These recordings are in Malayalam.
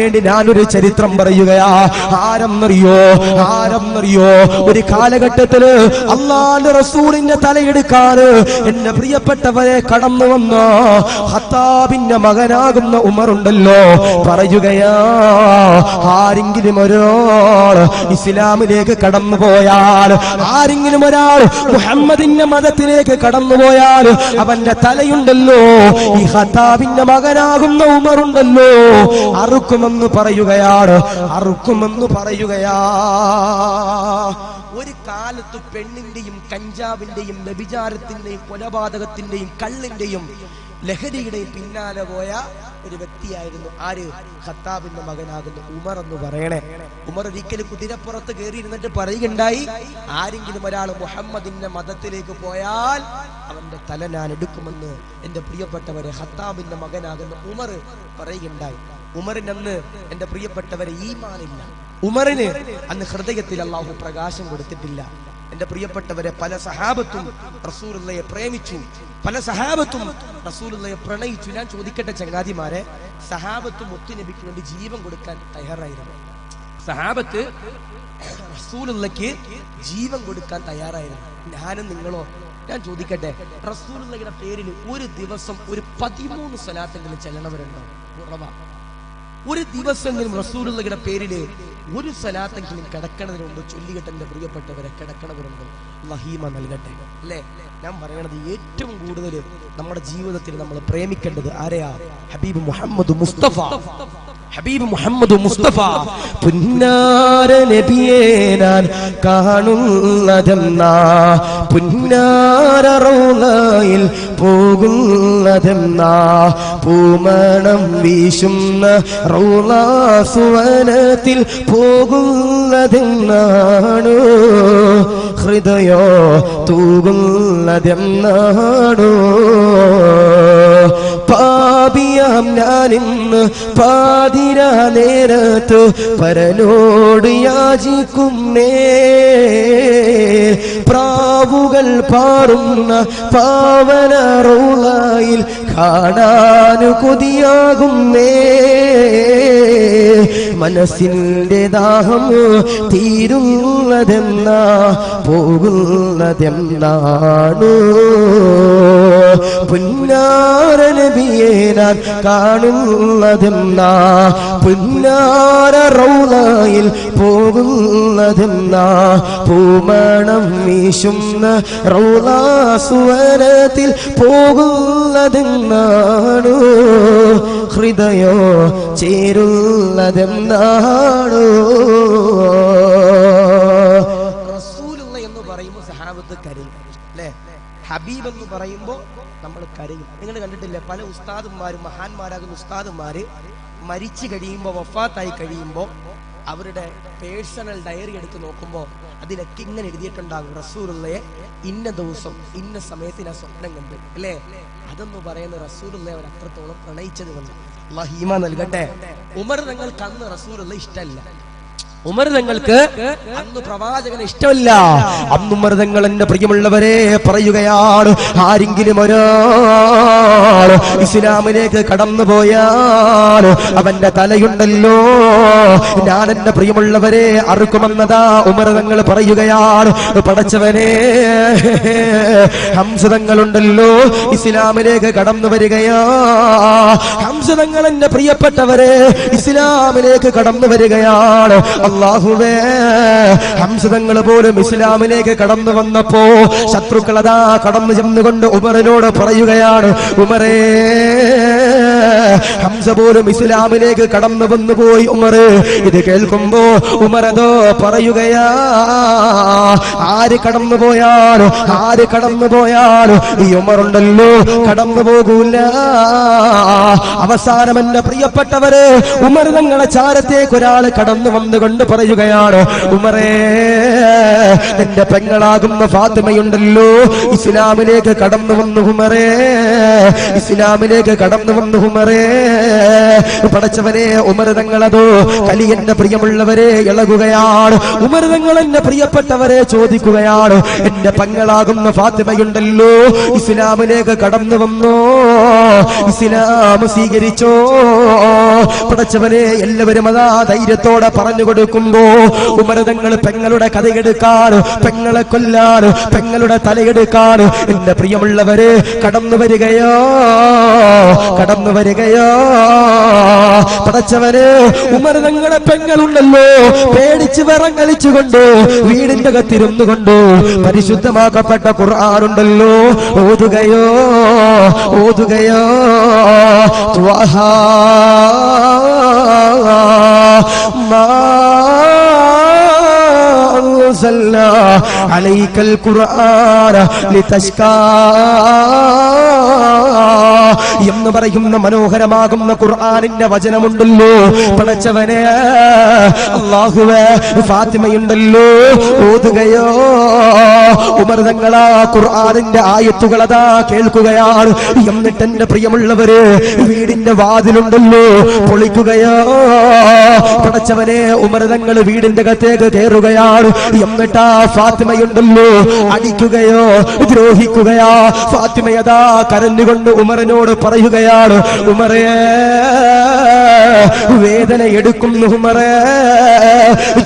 വേണ്ടി ഞാനൊരു ചരിത്രം പറയുകയാ. ആരെന്നറിയോ ആരെന്നറിയോ ഒരു കാലഘട്ടത്തിൽ അള്ളാന്റെ റസൂലിന്റെ തലയെടുക്കാന് എന്റെ പ്രിയപ്പെട്ടവരെ കടന്നു വന്ന ഹത്താബിന്റെ മകനാകുന്ന ഉമറുണ്ടല്ലോ. പറയുകയാ ആരെങ്കിലും ഒരാൾ ഇസ്ലാമിലേക്ക് കടന്നു പോയാൽ ആരെങ്കിലും ഒരാൾ മുഹമ്മദിന്റെ മതത്തിലേക്ക് കടന്നു പോയാൽ അവന്റെ തലയുണ്ടല്ലോ. ഈ ഹത്താബിന്റെ മകനാകുന്ന ഉമറുണ്ടല്ലോ. അറുക്കുമെന്ന് പറയുകയാണ്. അറുക്കുമെന്ന് പറയുകയാ. ഒരു കാലത്ത് പെണ്ണിന്റെയും കഞ്ചാവിന്റെയും വ്യഭിചാരത്തിന്റെയും കൊലപാതകത്തിന്റെയും കള്ളിന്റെയും ലഹരിയുടെയും പിന്നാലെ പോയ ഒരു വ്യക്തിയായിരുന്നു ആര്? ഖത്താബിന്റെ മകനാകുന്ന ഉമർ എന്ന് പറയണേ. ഉമർ ഒരിക്കലും കുതിരപ്പുറത്ത് കയറി ഇരുന്നിട്ട് പറയുകയുണ്ടായി. ആരെങ്കിലും ഒരാൾ മുഹമ്മദിന്റെ മതത്തിലേക്ക് പോയാൽ അവന്റെ തല ഞാൻ എടുക്കുമെന്ന് എന്റെ പ്രിയപ്പെട്ടവരെ ഖത്താബിന്റെ മകനാകുന്ന ഉമർ പറയുകയുണ്ടായി. ഉമറിന് അന്ന് എന്റെ പ്രിയപ്പെട്ടവരെ ഈമാനില്ല. ഉമറിന്? അന്ന് ഹൃദയത്തിൽ അള്ളാഹു പ്രകാശം കൊടുത്തിട്ടില്ല. എന്റെ പ്രിയപ്പെട്ടവരെ പല സഹാബത്തും റസൂലുള്ളയെ പ്രേമിച്ചു. പല സഹാബത്തും റസൂലുള്ളയെ പ്രണയിച്ചു. ഞാൻ ചോദിക്കട്ടെ ചങ്ങാതിമാരെ സഹാബത്ത് മുത്തുനബിക്ക് വേണ്ടി ജീവൻ കൊടുക്കാൻ തയ്യാറായിരുന്നു. സഹാബത്ത് റസൂലുള്ളക്ക് ജീവൻ കൊടുക്കാൻ തയ്യാറായിരുന്നു. ഞാനും നിങ്ങളോ? ഞാൻ ചോദിക്കട്ടെ റസൂലുള്ളയുടെ പേരിൽ ഒരു ദിവസം ഒരു പതിമൂന്ന് സ്വലാത്തെങ്കിലും ചെല്ലണവരുണ്ടോ? കുറവാ. ഒരു ദിവസമെങ്കിലും റസൂലുള്ളയുടെ പേരിൽ ഒരു സലാത്തെങ്കിലും കിടക്കണതിന് മുമ്പ് ചൊല്ലികെട്ട് പ്രിയപ്പെട്ടവരെ കിടക്കണവരുണ്ട്. വഹീമ നൽകട്ടെ. അല്ലേ? ഞാൻ പറയണത് ഏറ്റവും കൂടുതൽ നമ്മുടെ ജീവിതത്തിൽ നമ്മൾ പ്രേമിക്കേണ്ടത് ആരെയാ? ഹബീബ് മുഹമ്മദ് മുസ്തഫ. ഹബീബ് മുഹമ്മദ് മുസ്തഫ. പുന്നാര നബിയേ ഞാൻ കാണുന്നതെന്നാ? പുന്നാരറോളയിൽ പോകുന്നതെന്ന? പൂമണം വീശുന്ന റൗളാസുവനത്തിൽ പോകുന്നതെന്നാണു? ഹൃദയോ തൂകുന്നതെന്നാണു? പാപിയാം ഞാനിന്ന് പാതിര നേരത്ത് പരനോട് യാചിക്കുന്നേ. പ്രാവുകൾ പാറുന്ന പാവന കാണാനു കൊതിയാകുന്നേ മനസ്സിന്റെ ദാഹം തീരുന്നതെന്നാ പോകുന്നതെന്നാണ് പുന്നാര നബിയെ കാണുന്നതെന്നാ പുന്നാര റൗളയിൽ പോകുന്നതെന്നാ പൂമണം വീശുന്ന റൗളാസുവനത്തിൽ പോകുന്നതെന്നാണു ഹൃദയോ ചേരുന്നതെന്നാണു എന്ന് പറയുമ്പോൾ സഹാബത്ത് കരയും. അല്ലേ? ഹബീബ് എന്ന് പറയുമ്പോൾ നമ്മൾ കരയും. നിങ്ങൾ കണ്ടിട്ടില്ലേ? പല ഉസ്താദന്മാരും മഹാന്മാരാകുന്ന ഉസ്താദന്മാര് മരിച്ചു കഴിയുമ്പോൾ വഫാത്തായി കഴിയുമ്പോൾ അവരുടെ പേഴ്സണൽ ഡയറി എടുത്ത് നോക്കുമ്പോൾ അതിലൊക്കെ ഇങ്ങനെ എഴുതിയിട്ടുണ്ടാകും. റസൂറുള്ളയെ ഇന്ന ദിവസം ഇന്ന സമയത്ത് ഞാൻ സ്വപ്നം കണ്ടു. അല്ലേ? അതെന്ന് പറയുന്ന റസൂറുള്ള അവർ അത്രത്തോളം പ്രണയിച്ചത് കൊണ്ട്. ലഹീമ നൽകട്ടെ. ഉമർ തങ്ങൾക്ക് അന്ന് റസൂറുള്ള ഇഷ്ടമല്ല. ഉമർ തങ്ങൾക്ക് അന്ന് പ്രവാചകന് ഇഷ്ടമല്ല. അന്ന് ഉമർ തങ്ങൾ എന്റെ പ്രിയമുള്ളവരെ പറയുകയാണ് ആരെങ്കിലും ഒരാൾ ഇസ്ലാമിലേക്ക് കടന്നു പോയാൽ അവന്റെ തലയുണ്ടല്ലോ. ഞാൻ എന്റെ പ്രിയമുള്ളവരെ അറുക്കുമെന്നതാ ഉമർ തങ്ങൾ പറയുകയാണ്. പടച്ചവനെ ഹംസതങ്ങളുണ്ടല്ലോ ഇസ്ലാമിലേക്ക് കടന്നു വരികയാ. ഹംസതങ്ങൾ എന്റെ പ്രിയപ്പെട്ടവരെ ഇസ്ലാമിലേക്ക് കടന്നു വരികയാണ്. അള്ളാഹുവേ ഹംസതങ്ങൾ പോലും ഇസ്ലാമിലേക്ക് കടന്നു വന്നപ്പോ ശത്രുക്കൾ അതാ കടന്നു ചെന്നുകൊണ്ട് ഉമറിനോട് പറയുകയാണ് ഉമറേ ഹംസ പോലും ഇസ്ലാമിലേക്ക് കടന്നു വന്നു പോയി ഉമറ്. ഇത് കേൾക്കുമ്പോ ഉമറതോ പറയുകയാ ആര് കടന്നു പോയാലോ ആര് കടന്നു പോയാലോ? ഈ ഉമറുണ്ടല്ലോ കടന്നു പോകൂല. അവസാനം എന്റെ പ്രിയപ്പെട്ടവര് ഉമർ നിങ്ങളെ ചാരത്തേക്ക് ഒരാൾ കടന്നു വന്നുകൊണ്ട് പറയുകയാണ് ഉമറേ എന്റെ പെങ്ങളാകുന്ന ഫാത്തിമയുണ്ടല്ലോ. ഇസ്ലാമിലേക്ക് കടന്നു വന്നു ഹുമറേ. ഇസ്ലാമിലേക്ക് കടന്നു വന്നു ഹുമറേ. പടച്ചവനെ ഉമർതങ്ങളതോ കലിയന്റെ പ്രിയമുള്ളവരെ ഇളകുകയാണ്. ഉമരതങ്ങൾ എന്റെ പ്രിയപ്പെട്ടവരെ ചോദിക്കുകയാണ്. എന്റെ പെങ്ങളാകുന്ന ഫാത്തിമയുണ്ടല്ലോ ഇസ്ലാമിലേക്ക് കടന്നു വന്നോ? ഇസ്ലാം സ്വീകരിച്ചോ? പടച്ചവനെ എല്ലാവരും അതാ ധൈര്യത്തോടെ പറഞ്ഞു കൊടുക്കുമ്പോ ഉമരതങ്ങൾ പെങ്ങളുടെ കഥയെടുക്കാൻ പെങ്ങളെ കൊല്ലാൻ പെങ്ങളുടെ തലയെടുക്കാൻ എന്റെ പ്രിയമുള്ളവര് കടന്നു വരികയോ കടന്നു വരികയോ. പടച്ചവന് ഉമരതങ്ങളെ പെങ്ങളുണ്ടല്ലോ. പേടിച്ച് വിറങ്ങലിച്ചുകൊണ്ട് വീടിന്റെ അകത്തിരുന്നു കൊണ്ട് പരിശുദ്ധമാക്കപ്പെട്ട ഖുർആാനുണ്ടല്ലോ. ഓതുകയോ ഓതുകയോ. മാ أنزلنا عليك القرآن لتشقى എന്ന് പറയുന്ന മനോഹരമാകുന്ന ഖുർആാനിന്റെ വചനമുണ്ടല്ലോ. പടച്ചവനെ അള്ളാഹുവേ ഫാത്തിമയുണ്ടല്ലോ. ഓതുകയോ? ഉമർദങ്ങളാ ഖുർആാനിന്റെ ആയത്തുകളതാ കേൾക്കുകയാണ്. എന്നിട്ട് എന്റെ പ്രിയമുള്ളവര് വീടിന്റെ വാതിലുണ്ടല്ലോ. പൊളിക്കുകയോ? പടച്ചവനെ ഉമർദങ്ങൾ വീടിന്റെ അകത്തേക്ക് കയറുകയാണ്. എന്നിട്ടാ ഫാത്തിമയുണ്ടല്ലോ. അടിക്കുകയോ? ദ്രോഹിക്കുകയാ? ഫാത്തിമയതാ കരഞ്ഞുകൊണ്ട് ഉമറിനോട് പറയുകയാണ് ഉമറേ വേദന എടുക്കുന്നു ഉമറേ.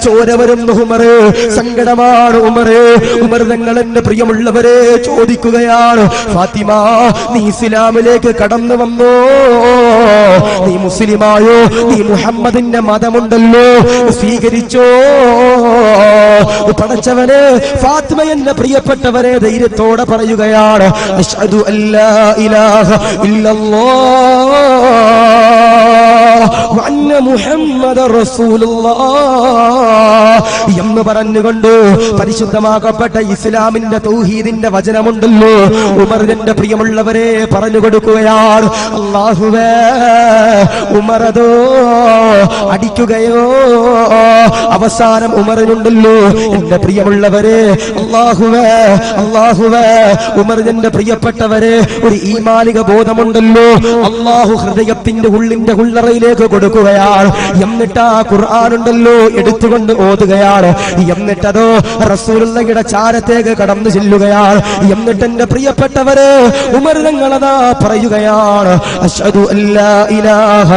ചോര വരുന്നു ഉമറേ. സങ്കടമാണ് ഉമറേ. ഉമർ നിങ്ങൾ എന്റെ പ്രിയമുള്ളവരെ ചോദിക്കുകയാണ് ഫാത്തിമ നീ ഇസ്ലാമിലേക്ക് കടന്നു വന്നോ? നീ മുസ്ലിമായോ? നീ മുഹമ്മദിന്റെ മതമുണ്ടല്ലോ. സ്വീകരിച്ചോ. പടച്ചവന് ഫാത്മ എന്ന പ്രിയപ്പെട്ടവരെ ധൈര്യത്തോടെ പറയുകയാണ്. അഷ്ഹദു അല്ലാ ഇലാഹ ഇല്ലല്ലാഹ് വഅന്ന മുഹമ്മദ റസൂലുള്ളാഹ് എന്ന് പറഞ്ഞുകൊണ്ട് പരിശുദ്ധമാക്കപ്പെട്ട ഇസ്ലാമിന്റെ തൗഹീദിന്റെ വചനമുണ്ടല്ലോ. ഉമർ എന്റെ പ്രിയമുള്ളവരെ പറഞ്ഞു കൊടുക്കുകയാണ്. അള്ളാഹുവേ ഉമറതോ? അടിക്കുകയോ? അവസാനം ഉമറിനുണ്ടല്ലോ. എന്റെ പ്രിയമുള്ളവരെ അള്ളാഹുവേ അള്ളാഹുവേ ഉമറിന്റെ പ്രിയപ്പെട്ടവരെ ഒരു ഈമാനിക ബോധമുണ്ടല്ലോ. അള്ളാഹു ഹൃദയത്തിന്റെ ഉള്ളിന്റെ ഉള്ളറയിലേക്ക് കൊടുക്കുകയാണ്. എന്നിട്ട് ആ ഖുർആാനുണ്ടല്ലോ എടുത്തുകൊണ്ട് ഓതുകയാണ്. എന്നിട്ടതോ റസൂലുള്ളയുടെ ചാരത്തേക്ക് കടന്നു ചെല്ലുകയാണ്. എന്നിട്ട് എന്റെ പ്രിയപ്പെട്ടവര് ഉമർ ഞങ്ങളതാ പറയുകയാണ്. അഷ്ഹദു അല്ലാ ഇലാഹ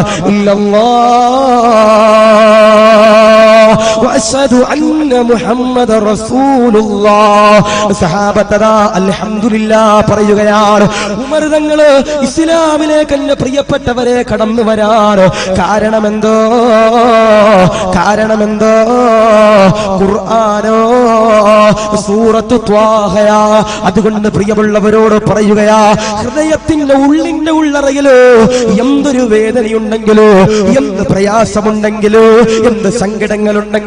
ഇല്ലല്ലാഹ് محمد അന്ന الله റസൂലുള്ളാഹ് الحمد അൽഹംദുലില്ലാ പറയുകയാണ്. ഉമർ തങ്ങൾ ഇസ്ലാമിലേക്ക് എന്റെ പ്രിയപ്പെട്ടവരെ കടന്നു വരാറ്. കാരണമെന്തോ? കാരണമെന്തോ? ഖുർആനോ? സൂറത്ത് ത്വാഹയാ. അതുകൊണ്ട് പ്രിയമുള്ളവരോട് പറയുകയാ ഹൃദയത്തിന്റെ ഉള്ളിന്റെ ഉള്ളറയിലോ എന്തൊരു വേദനയുണ്ടെങ്കിലോ എന്ത് പ്രയാസമുണ്ടെങ്കിലോ എന്ത് സങ്കടങ്ങളുണ്ടെങ്കിലോ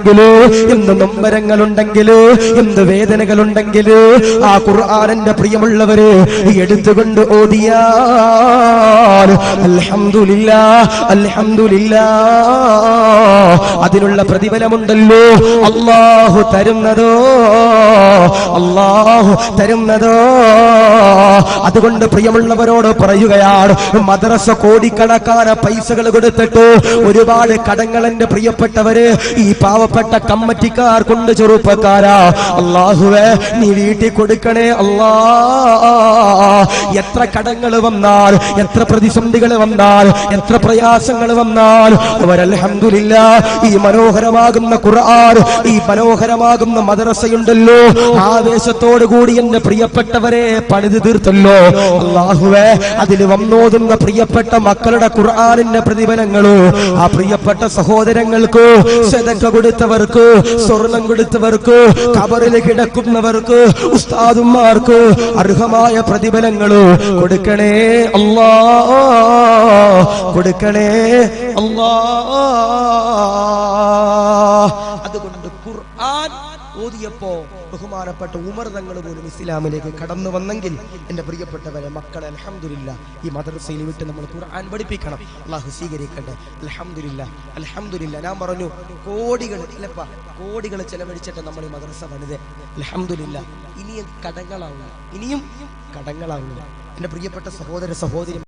എന്ത് നൊമ്പരങ്ങളുണ്ടെങ്കിലോ എന്ത് വേദനകളുണ്ടെങ്കിലോ ആ ഖുർആാനന്റെ പ്രിയമുള്ളവര് എടുത്തുകൊണ്ട് ഓതിയാൽ അതിനുള്ള പ്രതിഫലമുണ്ടല്ലോ. അള്ളാഹു തരുന്നതോ അള്ളാഹു തരുന്നതോ. അതുകൊണ്ട് പ്രിയമുള്ളവരോട് പറയുകയാണ് മദ്രസ കോടിക്കണക്കാന പൈസകൾ കൊടുത്തിട്ട് ഒരുപാട് കടങ്ങൾ എന്റെ പ്രിയപ്പെട്ടവര് ഈ പാവപ്പെട്ട കമ്മറ്റിക്കാർ കൊണ്ട് ചെറുപ്പക്കാരാ. അള്ളാഹുവേ നീ വീട്ടിൽ കൊടുക്കണേ അള്ളാ. എത്ര കടങ്ങൾ വന്നാൽ എത്ര പ്രതിസന്ധികൾ വന്നാൽ എത്ര പ്രയാസങ്ങൾ വന്നാൽ അവരല്ല ഈ മനോഹരമാകുന്ന ഖുർആൻ ഈ മനോഹരമാകുന്ന മദ്രസയുണ്ടല്ലോ. ആവേശത്തോടു കൂടി എന്റെ പ്രിയപ്പെട്ടവരെ പണിത് തീർത്തല്ലോ. അള്ളാഹുവേ അതിൽ വന്നോതുന്ന പ്രിയപ്പെട്ട മക്കളുടെ ഖുർആാനിന്റെ പ്രതിഫലങ്ങളോ ആ പ്രിയപ്പെട്ട സഹോദരങ്ങൾക്കോ സഹോദരങ്ങൾക്ക് സദക്ക കൊടുത്തവർക്ക് സ്വർണം കൊടുത്തവർക്ക് കബറിൽ കിടക്കുന്നവർക്ക് ഉസ്താദുമാർക്ക് അർഹമായ പ്രതിഫലങ്ങൾ കൊടുക്കണേ അല്ലാ കൊടുക്കണേ അല്ലാ. അതുകൊണ്ട് ഖുർആൻ ഓതിയപ്പോ ബഹുമാനപ്പെട്ട ഉമർ തങ്ങൾ പോലും ഇസ്ലാമിലേക്ക് കടന്നു വന്നെങ്കിൽ എന്റെ പ്രിയപ്പെട്ടവരെ മക്കളെ അലഹമില്ല ഈ മദ്രസയിൽ വിട്ട് നമ്മൾ ഖുർആൻ പഠിപ്പിക്കണം. അള്ളാഹു സ്വീകരിക്കട്ടെ. അലഹമില്ല അലഹമില്ല ഞാൻ പറഞ്ഞു കോടികൾ ഇല്ലപ്പ കോടികൾ ചെലവഴിച്ചിട്ട് നമ്മൾ ഈ മദ്രസ വനിത അലഹമില്ല ഇനിയും കടങ്ങളാവുന്നു ഇനിയും കടങ്ങളാവുന്നു എന്റെ പ്രിയപ്പെട്ട സഹോദര സഹോദരി